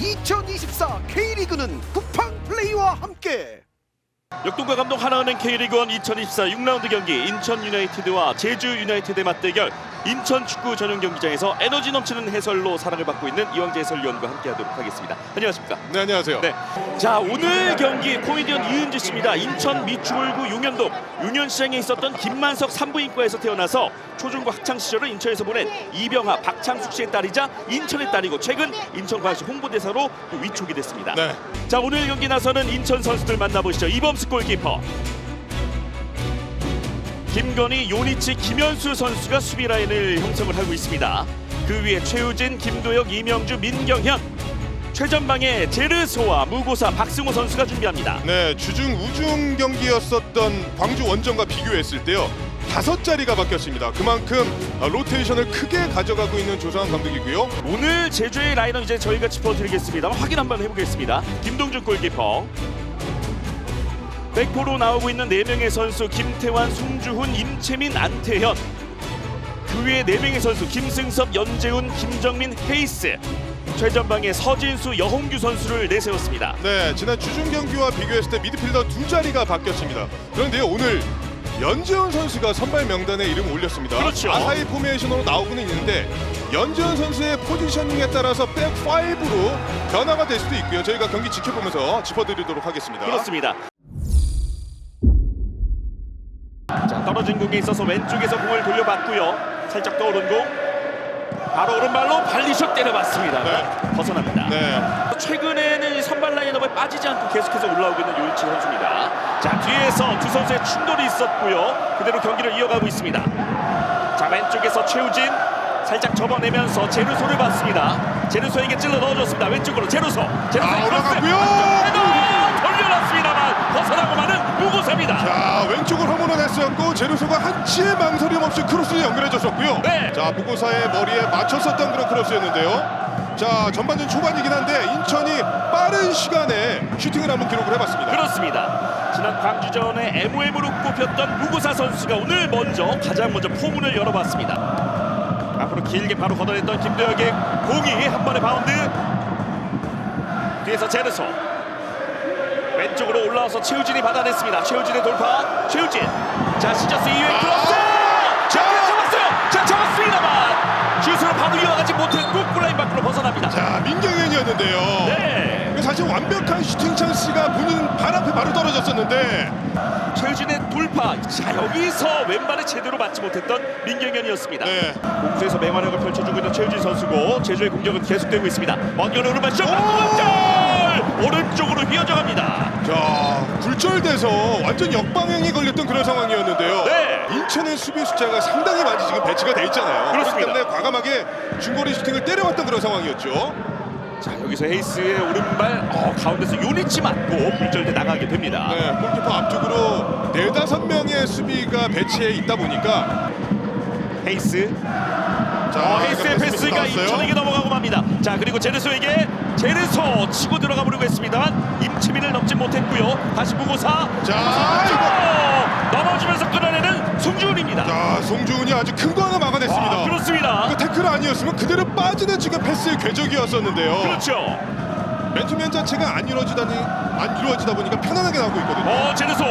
2024 K리그는 쿠팡 플레이와 함께 역동과 감독 하나은행 K리그1 2024 6라운드 경기 인천 유나이티드와 제주 유나이티드의 맞대결 인천 축구 전용 경기장에서 에너지 넘치는 해설로 사랑을 받고 있는 이왕재 해설위원과 함께하도록 하겠습니다. 안녕하십니까? 네 안녕하세요. 네. 자 오늘 경기 코미디언 이은지 씨입니다. 인천 미추홀구 용현동 용현시장에 있었던 김만석 산부인과에서 태어나서 초중고 학창 시절을 인천에서 보낸 이병하 박창숙 씨의 딸이자 인천의 딸이고 최근 인천광시 홍보대사로 또 위촉이 됐습니다. 네. 자 오늘 경기 나서는 인천 선수들 만나보시죠. 이범 수 골키퍼. 김건희, 요니치, 김현수 선수가 수비 라인을 형성을 하고 있습니다. 그 위에 최우진, 김도혁, 이명주, 민경현. 최전방에 제르소와 무고사 박승호 선수가 준비합니다. 네 주중 우중 경기였었던 광주 원정과 비교했을 때요 다섯 자리가 바뀌었습니다. 그만큼 어, 로테이션을 크게 가져가고 있는 조상한 감독이고요. 오늘 제주의 라인업 이제 저희가 짚어드리겠습니다. 확인 한번 해보겠습니다. 김동준 골키퍼. 백포로 나오고 있는 네명의 선수 김태환, 송주훈, 임채민, 안태현 그 위에 네명의 선수 김승섭, 연재훈, 김정민, 헤이스 최전방에 서진수, 여홍규 선수를 내세웠습니다. 네 지난 주중 경기와 비교했을 때 미드필더 두 자리가 바뀌었습니다. 그런데요 오늘 연재훈 선수가 선발 명단에 이름을 올렸습니다. 그렇죠. 아하이 포메이션으로 나오고는 있는데 연재훈 선수의 포지셔닝에 따라서 백 5로 변화가 될 수도 있고요. 저희가 경기 지켜보면서 짚어드리도록 하겠습니다. 그렇습니다. 떨어진 공에 있어서 왼쪽에서 공을 돌려봤고요. 살짝 떠오른 공. 바로 오른발로 발리슛 때려봤습니다. 네. 벗어납니다. 네. 최근에는 이 선발 라인업에 빠지지 않고 계속해서 올라오고 있는 요이치 선수입니다. 자 뒤에서 두 선수의 충돌이 있었고요. 그대로 경기를 이어가고 있습니다. 자 왼쪽에서 최우진 살짝 접어내면서 제르소를 봤습니다. 제르소에게 찔러 넣어줬습니다. 왼쪽으로 제르소. 제르소 아, 올라갔고요. 헤더 돌려놨습니다만 벗어나고 마는 무고사입니다. 자 왼쪽을 허물어 냈었고 제루소가 한치의 망설임 없이 크로스를 연결해줬었고요. 네. 자 무고사의 머리에 맞췄었던 그런 크로스였는데요. 자 전반전 초반이긴 한데 인천이 빠른 시간에 슈팅을 한번 기록을 해봤습니다. 그렇습니다. 지난 광주전에 MOM으로 꼽혔던 무고사 선수가 오늘 먼저 가장 먼저 포문을 열어봤습니다. 앞으로 길게 바로 걷어냈던 김도혁의 공이 한 번의 바운드. 뒤에서 제르소. 왼쪽으로 올라와서 최우진이 받아냈습니다. 최우진의 돌파. 최우진. 자 시저스 이후에 크로스. 자 잡았어요. 자 잡았습니다만 슛으로 바로 이어가지 못했고 골라인 밖으로 벗어납니다. 자 민경현이었는데요. 네. 사실 완벽한 슈팅 찬스가 본인 발 앞에 바로 떨어졌었는데 최우진의 돌파. 자 여기서 왼발에 제대로 맞지 못했던 민경현이었습니다. 네. 공수에서 맹활약을 펼쳐주고 있는 최우진 선수고 제주의 공격은 계속되고 있습니다. 먼견 오른발 슛 골! 오른쪽으로 휘어져갑니다. 자 굴절돼서 완전 역방향이 걸렸던 그런 상황이었는데요. 네. 인천의 수비 숫자가 상당히 많이 지금 배치가 돼 있잖아요. 그렇습니다. 그렇기 때문에 과감하게 중거리 슈팅을 때려왔던 그런 상황이었죠. 자 여기서 헤이스의 오른발 어, 가운데서 요니치 맞고 불절돼 나가게 됩니다. 네, 골키퍼 앞쪽으로 네다섯 명의 수비가 배치해 있다 보니까 헤이스 자 어, 헤이스의 패스 패스가 나왔어요. 임천에게 넘어가고 맙니다. 자 그리고 제르소에게 제르소 치고 들어가 보려고 했습니다만 임치민을 넘지 못했고요. 다시 무고사 자, 자 넘어지면서 끌어내는 송주훈입니다. 자 송주훈이 아주 큰 거 하나 막아냈습니다. 아, 그렇습니다. 그 태클 아니었으면 그대로 빠지는 지금 패스의 궤적이었었는데요. 그렇죠. 맨투맨 자체가 안 이루어지다니 안 이루어지다 보니까 편안하게 나오고 있거든요. 어 제르소.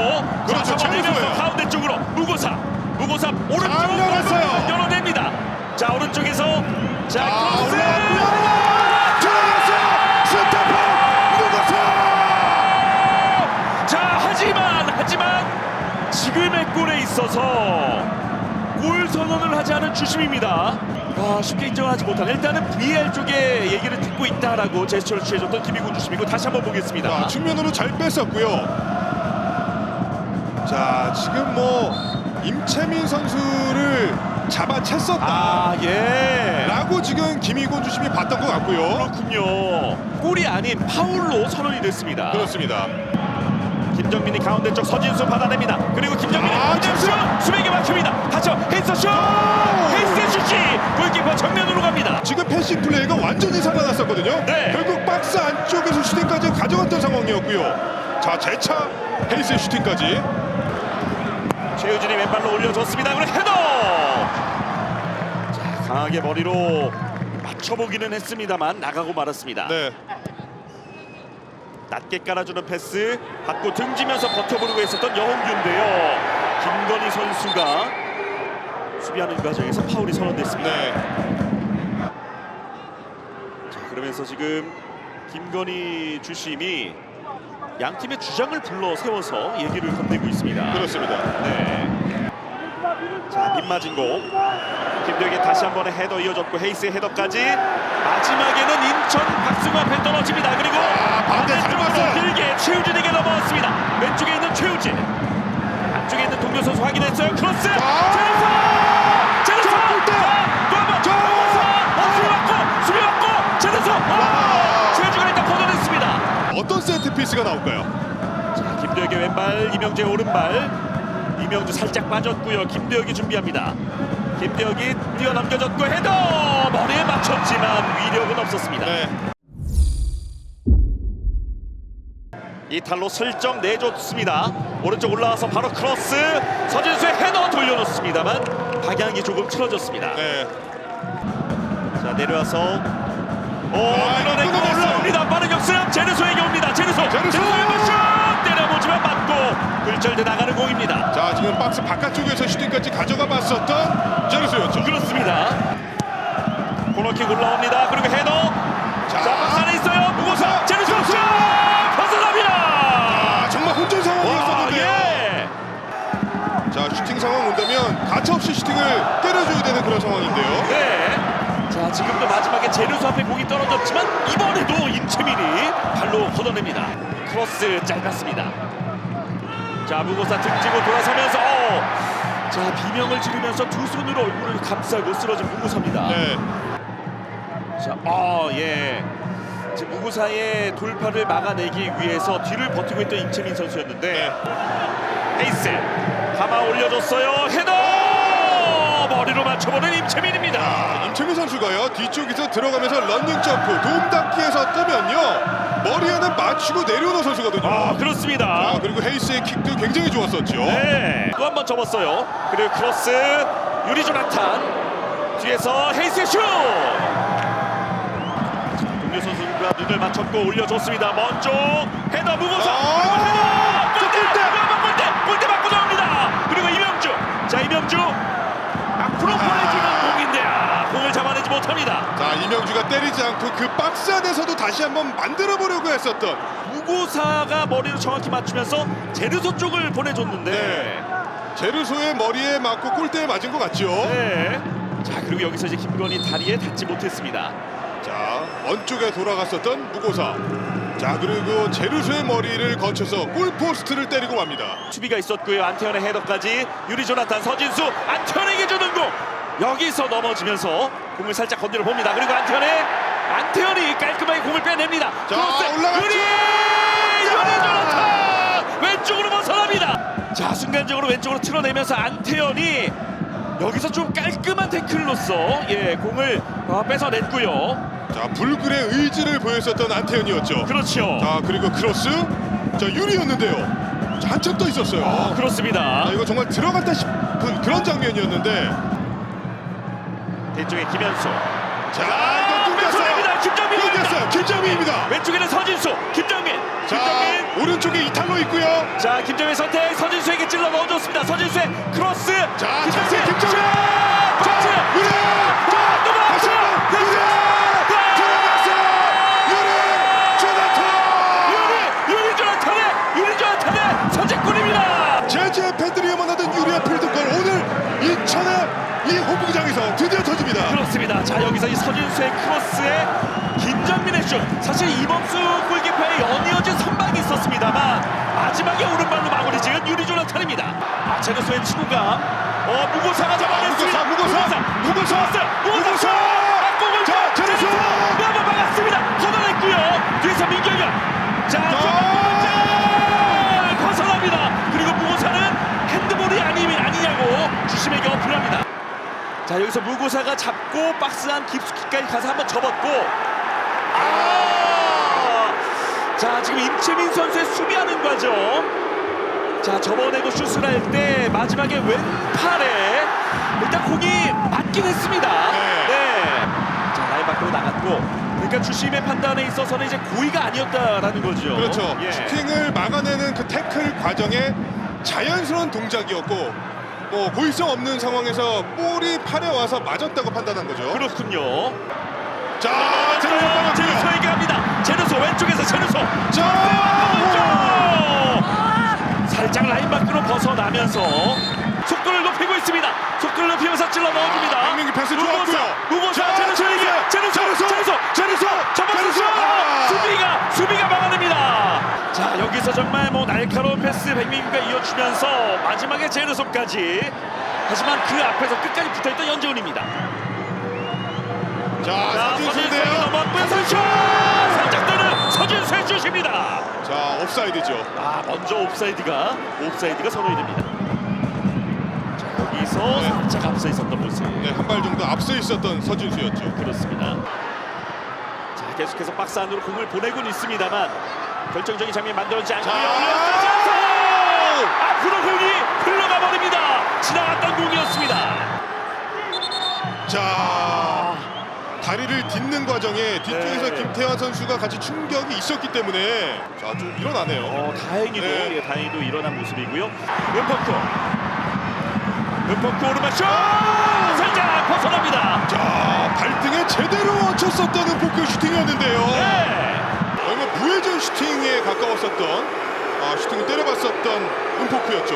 그렇죠, 자, 제르소예요. 가운데 쪽으로 무고사. 무고사 오른쪽 잘 열었어요. 열어냅니다. 자 오른쪽에서 자 아, 크로스. 들어갔어요. 자 하지만 하지만 지금의 골에 있어서 골 선언을 하지 않은 주심입니다. 아, 쉽게 인정하지 못한 일단은 VAR 쪽에 얘기를 듣고 있다라고 제스처를 취해줬던 김희군 주심이고 다시 한번 보겠습니다. 자, 측면으로 잘 뺐었고요. 자, 지금 뭐 임채민 선수를 잡아챘었다. 아 예. 라고 지금 김희곤 주심이 봤던 것 같고요. 그렇군요. 골이 아닌 파울로 선언이 됐습니다. 그렇습니다. 김정민이 가운데 쪽 서진수 받아냅니다. 그리고 김정민이 아, 슛 진짜. 수백에 막힙니다. 다쳐 헤이스 슛. 헤이스 슛이 골키퍼 정면으로 갑니다. 지금 패싱 플레이가 완전히 살아났었거든요. 네. 결국 박스 안쪽에서 슈팅까지 가져갔던 상황이었고요. 자, 재차 헤이스의 슈팅까지. 최유진이 왼발로 올려줬습니다. 그리고 헤더. 자 강하게 머리로 맞춰보기는 했습니다만 나가고 말았습니다. 네. 낮게 깔아주는 패스 받고 등지면서 버텨보려고 했었던 여홍규인데요. 김건희 선수가 수비하는 과정에서 파울이 선언됐습니다. 네. 자, 그러면서 지금 김건희 주심이 양 팀의 주장을 불러 세워서 얘기를 건네고 있습니다. 그렇습니다. 네. 자, 빗맞은 공. 김도혁의 다시 한 번의 헤더 이어졌고 헤이스의 헤더까지 마지막에는 인천 박승호 앞에 떨어집니다. 그리고 아, 반대 반대쪽으로. 길게 최우진에게 넘어왔습니다. 왼쪽에 있는 최우진. 안쪽에 있는 동료 선수 확인했어요. 크로스. 아! 어. 최우진가 일단 걷어냈습니다. 어떤 세트 피스가 나올까요? 자, 김도혁의 왼발, 이명재의 오른발. 이명주 살짝 빠졌고요. 김도혁이 준비합니다. 김도혁이 뛰어넘겨졌고 헤더 머리에 맞췄지만 위력은 없었습니다. 네. 이탈로 슬쩍 내줬습니다. 오른쪽 올라와서 바로 크로스. 서진수의 헤더 돌려놓습니다만 방향이 조금 틀어졌습니다. 네. 자 내려와서 오 아. 올라옵니다. 역습 제르소에게 옵니다. 제르소. 제르소! 제르소의 슛 때려보지만 맞고 굴절돼 나가는 공입니다. 자, 지금 박스 바깥쪽에서 슈팅까지 가져가 봤었던 제르소였죠. 그렇습니다. 코너킥 올라옵니다. 그리고 헤더. 자, 자, 박스 안에 있어요. 무고사. 제르소 슛! 벗어납니다. 아, 정말 혼전 와, 상황이었었는데요. 예. 자, 슈팅 상황 온다면 가차없이 슈팅을 때려줘야 되는 그런 상황인데요. 네. 자, 지금도 마지막에 제르소 앞에 공이 떨어졌지만 이번에도 임채민이 발로 걷어냅니다. 크로스 짧았습니다. 자, 무고사 등지고 돌아서면서 어. 자, 비명을 지르면서 두 손으로 얼굴을 감싸고 쓰러진 무고사입니다. 네. 자, 아, 예. 지금 무구사의 돌파를 막아내기 위해서 뒤를 버티고 있던 임채민 선수였는데 네. 에이스 감아 올려줬어요. 헤더 머리로 맞춰보는 임채민입니다. 아, 임채민 선수가요 뒤쪽에서 들어가면서 런닝 점프 도움 닫기에서 뜨면요 머리에는 맞추고 내려오는 선수거든요. 아, 그렇습니다. 아, 그리고 헤이스의 킥도 굉장히 좋았었죠. 네. 또 한 번 접었어요. 그리고 크로스 유리 조나탄 뒤에서 헤이스의 슛. 동료 선수가 눈을 맞췄고 올려줬습니다. 먼저 헤더 무고사 아, 헤더! 골대 골대 골대 맞고 나옵니다. 그리고 이명주 자 이명주 앞으로 보내주는 공인데 아, 공을 잡아내지 못합니다. 자 이명주가 때리지 않고 그 박스 안에서도 다시 한번 만들어 보려고 했었던 무고사가 머리를 정확히 맞추면서 제르소 쪽을 보내줬는데. 네. 제르소의 머리에 맞고 골대에 맞은 것 같죠. 네. 자 그리고 여기서 이제 김건희 다리에 닿지 못했습니다. 자 원쪽에 돌아갔었던 무고사. 자 그리고 제르소의 머리를 거쳐서 골포스트를 때리고 맙니다. 수비가 있었고요. 안태현의 헤더까지 유리 조나탄 서진수 안태현에게 공 여기서 넘어지면서 공을 살짝 건드려 봅니다. 그리고 안태현의 안태현이 깔끔하게 공을 빼냅니다. 자, 올라갔죠. 조나탄 왼쪽으로 벗어납니다. 자 순간적으로 왼쪽으로 틀어내면서 안태현이 여기서 좀 깔끔한 태클로서 예 공을 어, 뺏어냈고요. 자 불굴의 의지를 보였었던 안태현이었죠. 그렇죠. 자 그리고 크로스. 자 유리였는데요. 자, 한참 떠 있었어요. 어, 그렇습니다. 아, 이거 정말 들어갔다 싶 은 그런 장면이었는데. 뒤쪽에 김현수. 자 아, 끊겼어요. 왼손입니다. 김정민. 끊겼어요. 김정민입니다. 왼쪽에는 서진수, 김정민. 자 김정민. 오른쪽에 이탈로 있고요. 자, 김정민 선택 서진수에게 찔러 넣어줬습니다. 서진수의 크로스. 이 홈구장에서 드디어 터집니다. 그렇습니다. 자, 여기서 이 서진수의 크로스에 김정민의 슛. 사실 이범수 골키퍼의 연이어진 선방이 있었습니다만 마지막에 오른발로 마무리 지은 유리 조나탄입니다. 아, 제르소의 치고가 어, 무고사가 잡아냈습니다. 무고사, 무고사, 무고사, 무고사, 무고사! 앞공을 자, 제르소! 한번 막았습니다. 걷어냈고요. 뒤에서 민경현. 자, 자, 자 여기서 무고사가 잡고 박스 안 깊숙이까지 가서 한번 접었고 아! 자 지금 임채민 선수의 수비하는 과정 자 접어내고 슛을 할 때 마지막에 왼팔에 일단 공이 맞긴 했습니다 네. 네. 자 라인 밖으로 나갔고 그러니까 주심의 판단에 있어서는 이제 고의가 아니었다라는 거죠. 그렇죠. 예. 슈팅을 막아내는 그 태클 과정에 자연스러운 동작이었고 뭐 고의성 없는 상황에서 볼이 팔에 와서 맞았다고 판단한 거죠. 그렇군요. 자, 제르소 빠졌고요. 제르소에게 합니다. 제르소 왼쪽에서 제르소. 자, 살짝 라인 밖으로 벗어나면서 속도를 높이고 있습니다. 속도를 높이면서 찔러 넣어줍니다. 정말 뭐 날카로운 패스 백민기가 이어주면서 마지막에 제르소까지. 하지만 그 앞에서 끝까지 붙어있던 연재훈입니다. 자, 서진수인데요. 넘어왔고요. 선수 살짝 뜨는 서진수의 슛입니다. 자, 옵사이드죠. 아 먼저 옵사이드가 옵사이드가 선언이 됩니다. 자 여기서 네. 살짝 앞서 있었던 모습. 네, 한 발 정도 앞서 있었던 서진수였죠. 그렇습니다. 자 계속해서 박스 안으로 공을 보내고는 있습니다만 결정적인 장면 만들어지지 않고요. 앞으로 공이 흘러가 버립니다. 지나갔던 공이었습니다. 자, 다리를 딛는 과정에 뒤쪽에서 네. 김태환 선수가 같이 충격이 있었기 때문에 자, 좀 일어나네요. 어, 다행히도 네. 예, 다행히도 일어난 모습이고요. 은퍼크 은퍼크 오르막 슛 살짝 벗어납니다. 자, 발등에 제대로 얹혔었던 은포크 슈팅이었는데요. 네. 무회전 슈팅에 가까웠었던 아, 슈팅을 때려봤었던 은포크였죠.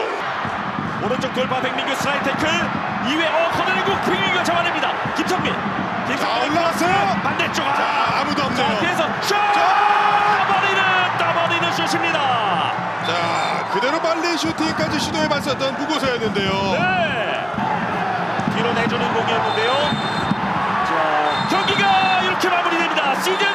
오른쪽 돌파 백민규 슬라이드 태클 이외 어 커널리고 백민규가 잡아냅니다. 김성민 김성민 자, 올라왔어요. 반대쪽 아, 자, 아무도 자 없네요. 뒤에서 슛 떠버리는 떠버리는 슛입니다. 자, 그대로 빨리 슈팅까지 시도해봤었던 무고사였는데요. 네. 뒤로 내주는 공이었는데요. 자 경기가 이렇게 마무리됩니다. 시즌